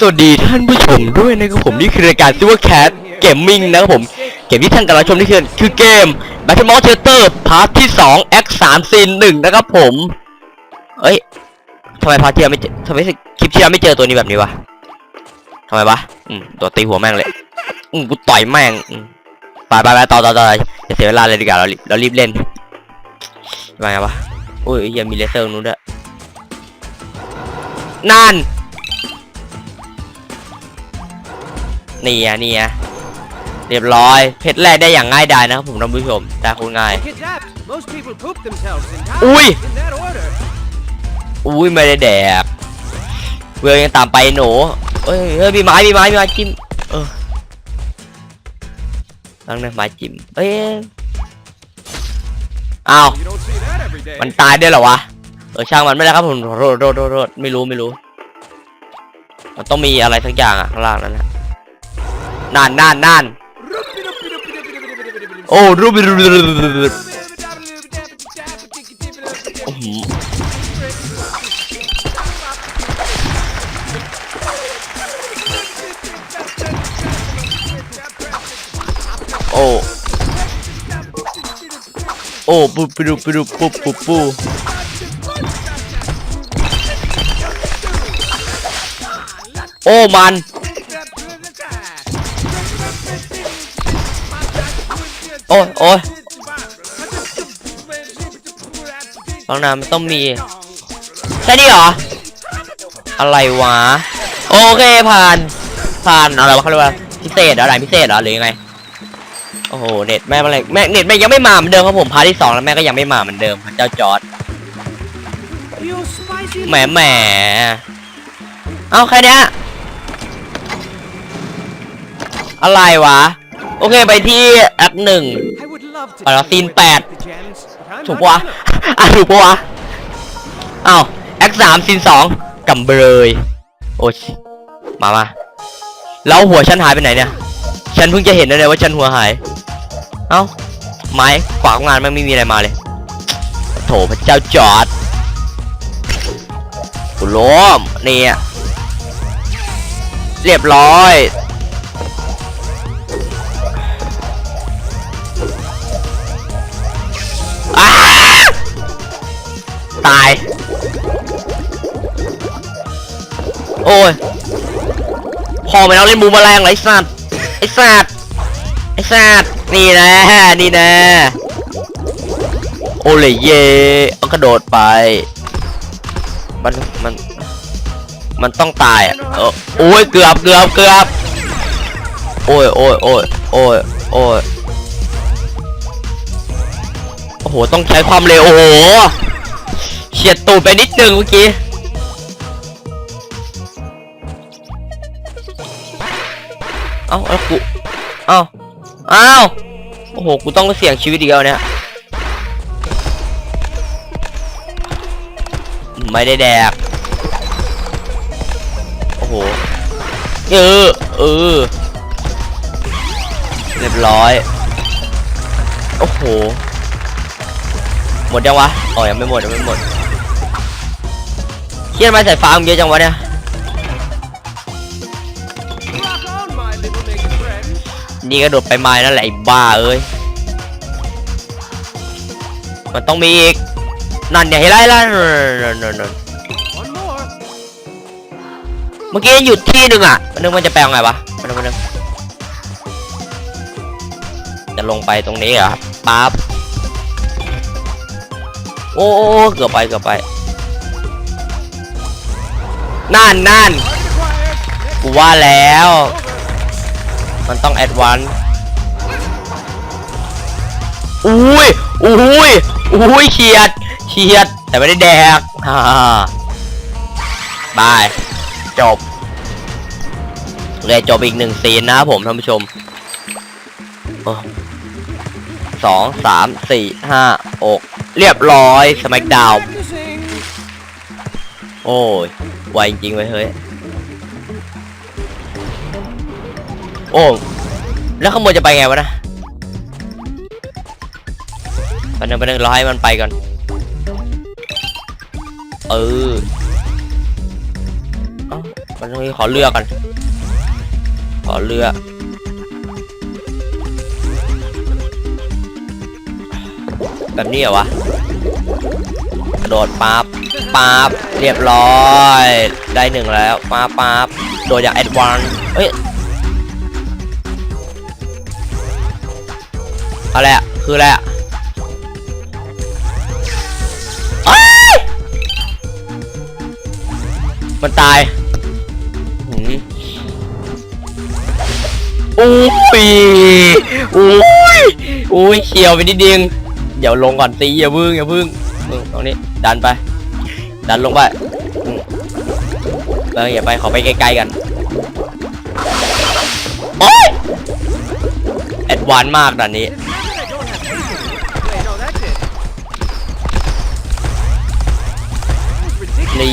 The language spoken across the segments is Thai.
สวัสดีท่านผู้ชมด้วยนะครับผมนี่คือรายการซิวแคทเกมมิ่งนะครับผม เกมที่ท่านกำลังชมนี่คือคือเกม Battle m o d Theater พาร์ทที่2 X 3 Scene 1นะครับผมเอ้ยทำไมพาร์ทที่ไม่เจอทำไมคลิปที่ไม่เจอตัวนี้แบบนี้วะทำไมวะอืมตัวตีหัวแม่งเลยอืมกูต่อยแม่งไปไปไปต่อต่อต่ออย่าเสียเวลาเลยดีกว่าเราเรารีบเล่นมาไงวะโอ้ยยังมีเลเซอร์นู้นด้วยนั่น นี่อะนี่อะเรียบร้อย เพชรแรกได้อย่างง่ายดายนะครับผมท่านผู้ชมได้โคุณง่าย Like adapt. Most people poop themselves in time. Ui. In that order. อุ้ยไม่ได้แดก เวลยังตามไปหนูเอ้ยเฮ้ยมีไม้มีไม้มีไม้จิ้ม เออตั้งนะไม้จิ้มเอ้ยอ้าว You don't see that every day. มันตายได้วยเหรอวะ เออช่างมันไม่ได้ครับผมโทษโทษโทษโทษไม่รู้ไม่รู้ มันต้องมีอะไรสักอย่างอะข้างล่างนั่นนะ นั่นนั่นนั่นโอ้รูบิรูบิรูบิรูบิอื้อหือโอ้โอ้ปุ๊บปุ๊บปุ๊บปุ๊บปุ๊บปุ๊บโอ้มัน โอ้ยโอ้ยบางนามันต้องมีแค่นี้เหรอ อะไรวะ โอเคผ่าน ผ่านอะไรวะเขาเรียกว่าพิเศษเหรออะไรพิเศษเหรอหรือยังไงโอ้โหเน็ตแม่อะไรแม่เน็ตแม่ยังไม่มาเหมือนเดิมครับผมพาร์ทที่สองแล้วแม่ก็ยังไม่มาเหมือนเดิมพระเจ้าจอร์ดแหมแหมเอาแค่เนี้ยอะไรวะ โอเคไปที่แอปหนึ่ง I would love to ไปแล้ว tell ซีนแปดถูกปะวะอะถูกปะวะอ้าวแอคสามซีนสองกำเบยโอ้ยมามาแล้วหัวฉันหายไปไหนเนี่ย ฉันเพิ่งจะเห็นนะเนี่ยว่าฉันหัวหาย เอ้าไม้ขวางงานมันไม่มีอะไรมาเลย โถพระเจ้าจอดกูล้มเนี่ยเรียบร้อย ตาย โอ้ยพอไปแล้วเล่นบูมแมลงไรสัตว์ไอสัตว์ไอสัตว์นี่นะนี่นะโอเลยเย่เอากระโดดไป มัน มัน มันต้องตายอะโอ้ย เกือบเกือบเกือบโอ้ยโอ้ยโอ้ยโอ้ยโอ้ยโอ้โห ต้องใช้ความเร็ว โอ้โห เฉียดตูดไปนิดนึงเมื่อกี้ เอ้าแล้วกู เอ้าเอ้าโอ้โห กูต้องเสี่ยงชีวิตอีกแล้วเนี่ย ไม่ได้แดก โอ้โห เออ เออ เรียบร้อย โอ้โห หมดยังวะ อ๋อ ยังไม่หมดยังไม่หมด เคียนมาใส่ฟ้ามึงเยอะจังวะเนี่ยนี่ก็โดดไปไม้นั่นแหละไอ้บ้าเอ้ยมันต้องมีอีกนั่นเนี่ยเห็นไรล่ะเมื่อกี้หยุดที่หนึ่งอะมันนึกมันจะแปลงไงวะมันนึกมันนึกจะลงไปตรงนี้เหรอครับปั๊บโอ้เกือบไปเกือบไป นั่นนั่นกูว่าแล้ว มันต้องแอดวานอุ้ยอุ้ยอุ้ยเฉียดเฉียด แต่ไม่ได้แดกฮ่าบาย จบเลยจบอีกหนึ่งซีนนะครับผมท่านผู้ชมสองสามสี่ห้าหกเรียบร้อยสมักดาวโอ้ย ไวจริงไว้เฮ้ย โอ้ แล้วข้างบนจะไปไงวะนะปหนึ่งไปหนึ่งรอให้มันไปก่อน เออเอามันต้องขอเลือกกัน ขอเลือก แบบนี้เหรอวะ กระโดดปั๊บ ปั๊บเรียบร้อย ได้หนึ่งแล้วปั๊บปั๊บโดดอย่างแอดวานเอ้ยอะไรอะคืออะไรอะเอ้ยมันตายอุ้ยอุ้ยอุ้ยเขียวไปนิดนึงเดี๋ยวลงก่อนตีอย่าพึ่งอย่าพึ่งตรงนี้ดันไป ดันลงไปเอออย่าไปขอไปไกลๆกันโอ้ยแอดวานมากด่านนี้นี่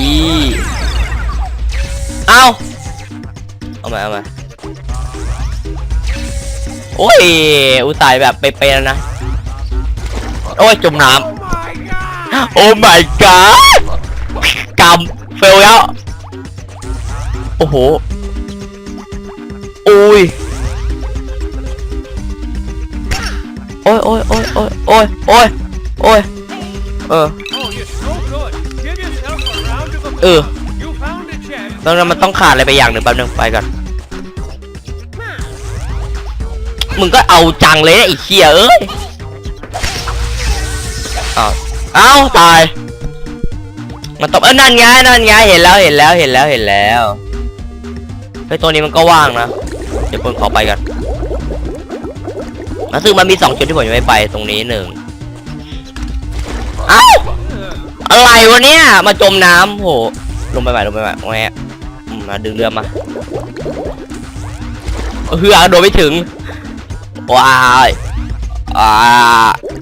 เอาเอามาเอามาโอ้ย อุตาห์แบบไปๆแล้วนะ โอ้ย จมน้ำโอ้ my god ำเฟลแล้ว โอ้โหโอ้ยโอ้ยโอ้ยโอ้ยโอ้ยโอ้ยโอ้ยโอ้ยเออ Oh, you're so good. Give yourself a round of applause. Ừ. You found a gem. แล้วมันต้องขาดอะไรไปอย่างหนึ่งแป๊บนึงไปก่อนมึงก็เอาจังเลยไอ้เชี่ยเอ้ยอ้าวเอ้าตาย มันตบเออนั่นไงนั่นไงเห็นแล้วเห็นแล้วเห็นแล้วเห็นแล้วไอ้ยตัวนี้มันก็ว่างนะเดี๋ยวเพิ่งขอไปกันมาซึ่งมันมีสองจุดที่ผมยังไม่ไปตรงนี้หนึ่งอ้าอะไรวะเนี่ยมาจมน้ำโหลงไปใหม่ลงไปใหม่แหวะอืมมาดึงเรือมาเฮือโดนไม่ถึงว้ายอ่า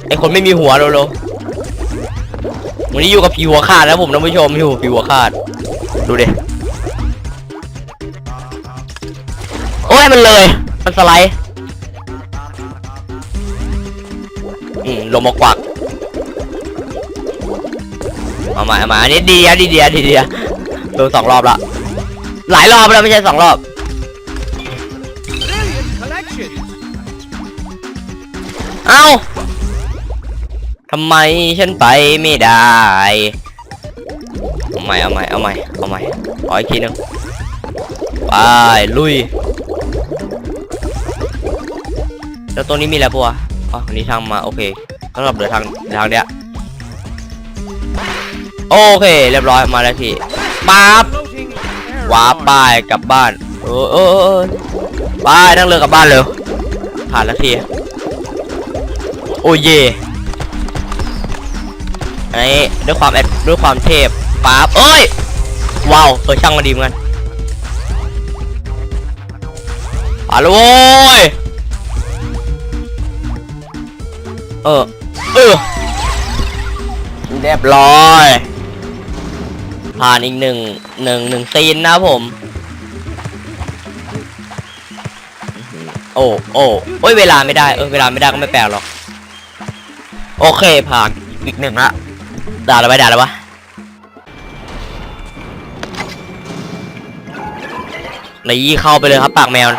ไอคนไม่มีหัวเร็วๆ วันนี้อยู่กับผีหัวขาดนะผมท่านผู้ชมอยู่ผีหัวขาด ดูดิโอ้ยมันเลย มันสไลด์อืมลงมากวักเอามาเอามาอันนี้ดีอะดีเดียดีเดียโดนสองรอบละหลายรอบแล้วไม่ใช่สองรอบเอ้า ทำไมฉันไปไม่ได้เอาใหม่เอาใหม่เอาใหม่เอาใหม่ขออีกทีหนึงไปลุยแล้วตัวนี้มีอะไรปะวะอ๋อนนี้ทางมาโอเคสำหรับเหลือทางทางเนี้ยโอเค เรียบร้อยมาแล้วทีปั๊บว้าป horn. ไปกลับบ้านเออเออเออไปนั่งเรือกลับบ้านเร็วผ่านแล้วทีโอ้เย่ อันนี้ด้วยความแอดด้วยความเทพป๊าบเอ้ย ว้าวเออช่างมาดีเหมือนกันผ่านแล้วโว้ยเออ เออเรียบร้อย ผ่านอีกหนึ่งหนึ่งหนึ่งซีนนะผม โอ้โอ้โอ้ยเวลาไม่ได้ เออ เวลาไม่ได้ก็ไม่แปลกหรอก โอเคผ่านอีกหนึ่งละ ด่าอะไรไปด่าอะไรวะนี่เข้าไปเลยครับปากแมว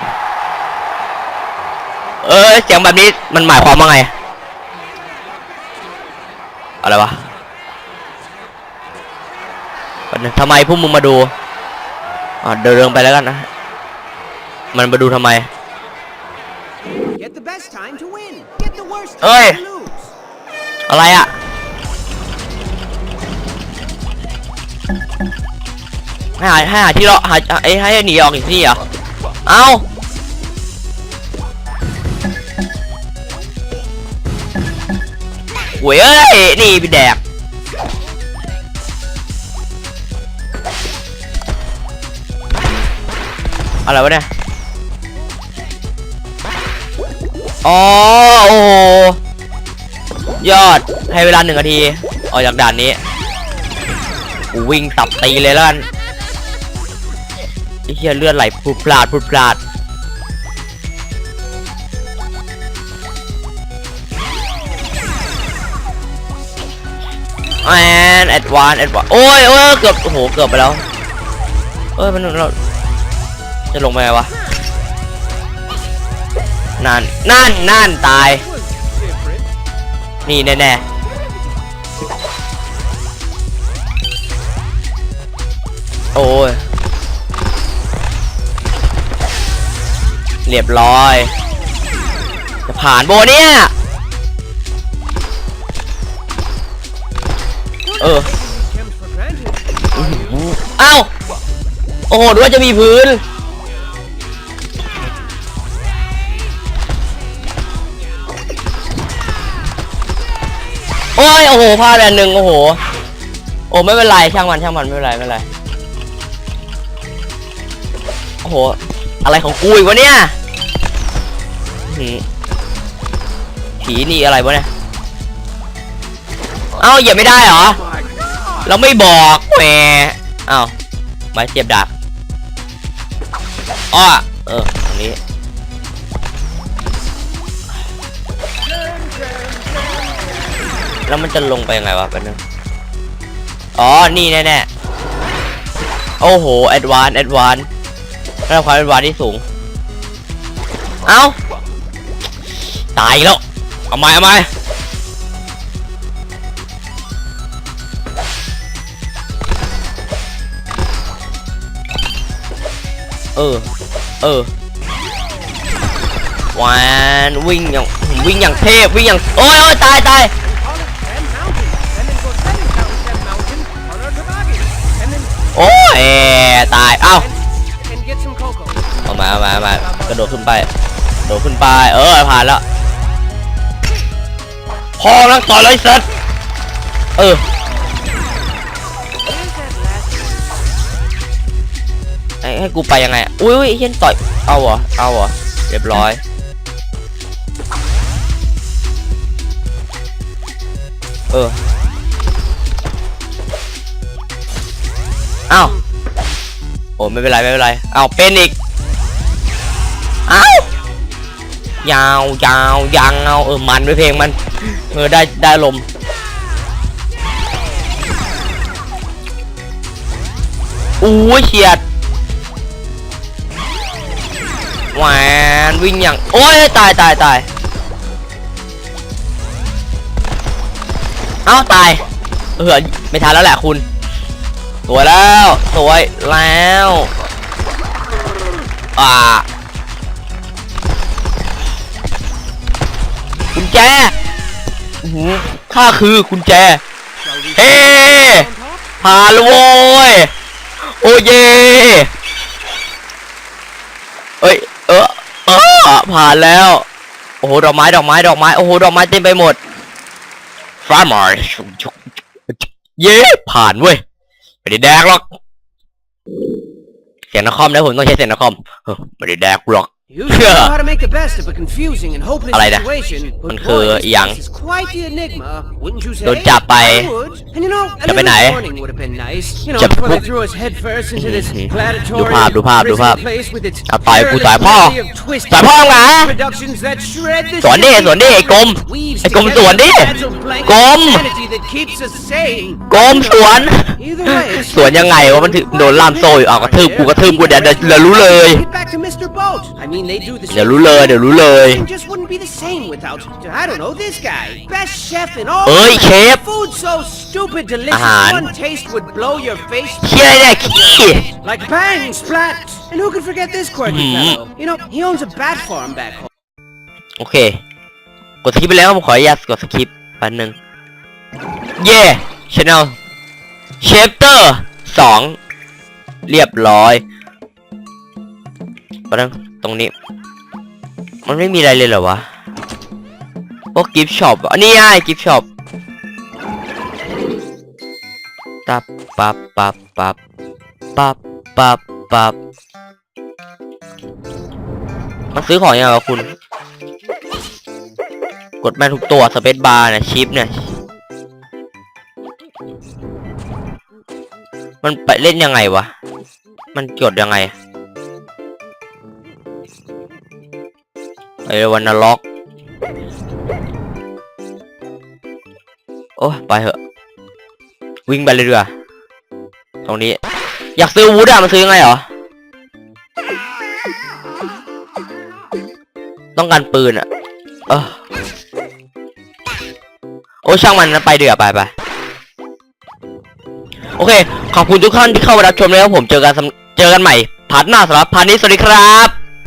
เออเสียงแบบนี้มันหมายความว่าไง อะไรวะแป๊บนึงทำไมพวกมึงมาดูอ่าเดินเรื่องไปแล้วกันนะ มันมาดูทำไม Get the best time to win. Get the worst Ơi. time to lose. อะไรอะ ให้หาให้หาที่เราหาเอ้ให้หนีออกอีกที่เหรอเอาหวยเอ้ยนี่พี่แดกอะไรวะเนี่ยอ๋อโอ้โหยอดให้เวลาหนึ่งนาทีออกจากด่านนี้วิ่งตับตีเลยแล้วกัน ไอ้เหี้ยเลือดไหลพลุดพลาดพลุดพลาดแอนแอดวานแอดวานโอ้ยโอ้ยเกือบโอ้โหเกือบไปแล้วเอ้ยมันเราจะลงไปไงวะนั่นนั่นนั่นตาย นี่แน่ๆโอ้ย เรียบร้อย จะผ่านโบเนี่ย เออเอ้า โอ้โหดูว่าจะมีพื้น โอ้ย โอ้โหพลาดอันหนึ่งโอ้โห โอ้ไม่เป็นไร ช่างมัน ช่างมัน ไม่เป็นไร ไม่เป็นไร โอ้โห อะไรของกูอีกวะเนี่ยผีนี่อะไรวะเนี่ยเอ้าเหยียบไม่ได้เหรอ เราไม่บอกแหมเอ้าไม้เสียบดักอ้อเออตรงนี้แล้วมันจะลงไปยังไงวะแป๊บนึงอ๋อ นี่แน่ๆ โอ้โห แอดวานแอดวาน ระดับความแอดวาที่สูง เอ้า ตายแล้ว เอาไหมเอาไหมเออ เออวานวิ่งอย่างวิ่งอย่างเทพวิ่งอย่างโอ้ยโอ้ยตายตายโอ้ยตาย เอ้า กระโดดขึ้นไปโดดขึ้นไป เออผ่านแล้วพอแล้วต่อยเลยเสร็จเออให้ให้กูไปยังไง อุ้ยเฮียนต่อย เอาเหรอ เอาเหรอ เรียบร้อย เออเอ้าโอ้ไม่เป็นไรไม่เป็นไร เอ้าเป็นอีก เอ้ายาวยาวยางเอาเออมันไปเพลงมัน เออได้ได้ลมอู้เฉียดหวนวิ่งอย่างโอ้ยตายตายตายเอ้าตายเออไม่ทันแล้วแหละคุณสวยแล้วสวยแล้วอ่า แจอื้อหือข้าคือกุญแจ Shall we เฮ้ on top? ผ่านแล้วโว้ย โอ้เย่เอ้ย เออเออผ่านแล้ว โอ้โห ดอกไม้ ดอกไม้ ดอกไม้ โอ้โห ดอกไม้เต็มไปหมดฟาร์มอร์เย้ผ่านเว้ย ไม่ได้แดกหรอก เสียงนคอมนะผมต้องใช้เสียงนคอมเออไม่ได้แดกหรอก You should know how to make the best of a confusing and hopeless อะไรนะ situation, มัน but คือ boy, this อีหยัง place is quite the enigma, wouldn't you say? โดนจับไป I would. And you know, a จะไป little ไหน warning would have been nice. You know, จะ before ปุ๊ they บ threw us headfirst into this อืม gladiatorial ดูภาพดูภาพดูภาพ grisly place with its เอาต่อยกูต่อยพ่อ careless medley of twisted ต่อยพ่อไง productions that shred the สวนดิ city สวนดิไอ้กรม weaves ไอ้กรม together สวนดิ the fragile blanket กรม of sanity that keeps us sane. กรมสวน Either way, it's สวนยังไงวะมันถึงโดนล่ามโซ่อยู่เอากระทืบกูกระทืบกูเดี๋ยวเดี๋ยวเดี๋ยวรู้เลย Get back to Mr. Boat. I mean, they do the เดี๋ยว same รู้เลย เดี๋ยวรู้เลย It just wouldn't be the same without, I don't know, this guy. Best chef in all เอ้ย the เชฟ Food so stupid delicious, อาหาร one taste would blow your face เชี่ยอะไรเนี่ยขี้ like bang, splat. And who could forget this quirky Mhm. fellow? You know, he owns a bat farm back home. โอเค กดสคริปต์ไปแล้วผมขออนุญาตกดสคริปต์แป๊บนึงเย่ชแนลเชฟเตอร์สองเรียบร้อยแป๊บนึง ตรงนี้ มันไม่มีอะไรเลยเหรอวะพวกกิฟช็อปอันนี้ไงกิฟช็อปตับปับปับปับปับปับปับมันซื้อของยังไงวะคุณ กดแม่นทุกตัวสเปซบาร์เนี่ยชิปเนี่ย มันไปเล่นยังไงวะ มันกดยังไง ไอ้วันนล็อก โอ้ไปเหอะ วิ่งไปเลยดีกว่าตรงนี้ อยากซื้อวุธอะมันซื้อยังไงเหรอ ต้องการปืนอะเออโอ้ช่างมันนะไปเดือไปไปโอเค ขอบคุณทุกท่านที่เข้ามารับชมนะครับผมเจอกันเจอกันใหม่พาร์ทหน้าสำหรับพาร์ทนี้สวัสดีครับ